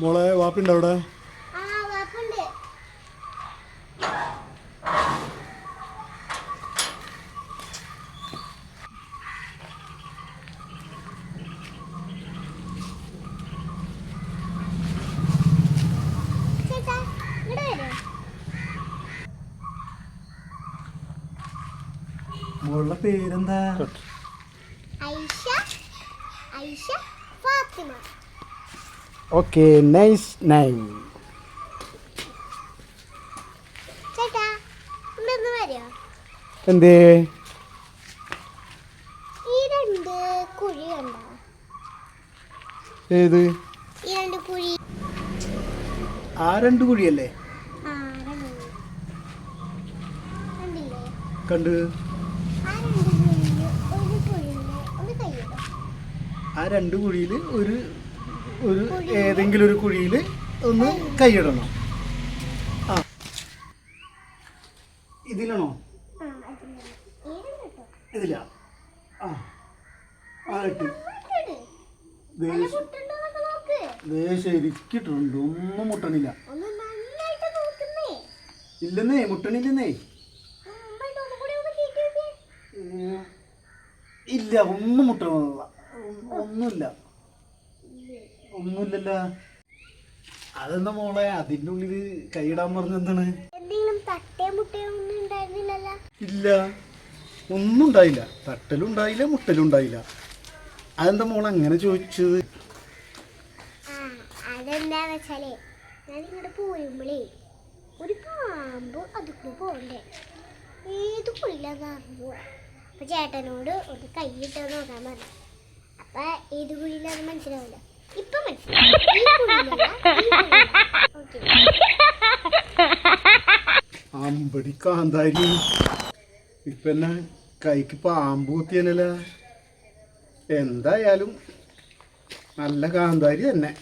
മോളെ വാപ്പിണ്ടോ അവിടെ? ആ വാപ്പുണ്ട്. ചേട്ടാ ഇങ്ങോട്ട് വരൂ. മോളുടെ പേരെന്താ? Aisha Aisha Fathima. Okay nice name എന്തേ? ഏത്? ആ രണ്ട് കുഴിയല്ലേ? കണ്ട്. ആ രണ്ട് കുഴിയിൽ ഒരു ഒരു ഏതെങ്കിലും ഒരു കുഴിയിൽ ഒന്ന് കൈയിടണം. ആ. ഇതിലാണോ? ഏതും ആ. ഇട്ട്. ശരിക്കിട്ടുണ്ട് ഒന്നും മുട്ടണില്ല. ഇല്ലെന്നേ മുട്ടണില്ലെന്നേ. ഇല്ല ഒന്നും മുട്ടണില്ല. ഒന്നുമില്ല. ഒന്നുമില്ലല്ലോ. അതെന്താ മോളെ? അതിന്റെ ഉള്ളിൽ കൈയിടാൻ പറഞ്ഞ എന്താണ്? എന്തെങ്കിലും തട്ടേ മുട്ടയോ ഒന്നും ഉണ്ടായിരുന്നില്ലല്ലോ. ഇല്ല. ഒന്നും ഉണ്ടായില്ല. തട്ടലും ഉണ്ടായില്ല മുട്ടലും ഉണ്ടായില്ല. അതെന്താ മോളെ അങ്ങനെ ചോദിച്ചത്? അതെന്താ വെച്ചാലേ ഞാൻ ഇങ്ങോട്ട് പോരുമ്പോഴേ ഒരു പാമ്പ് അതുകൂടെ പോകണ്ടേ ഏത് കുഴിയിലാന്ന് അറിഞ്ഞു അപ്പൊ ചേട്ടനോട് ഒന്ന് കൈയിട്ട് നോക്കാൻ പറഞ്ഞു. അപ്പൊ ഏത് കുഴിയിലാന്ന് മനസ്സിലാവില്ല ഇപ്പൊ. അമ്പടി കാന്താരി ഇപ്പൊ എന്നെ കൈക്ക് പാമ്പ് കുത്തിയനല്ല എന്തായാലും നല്ല കാന്താരി തന്നെ.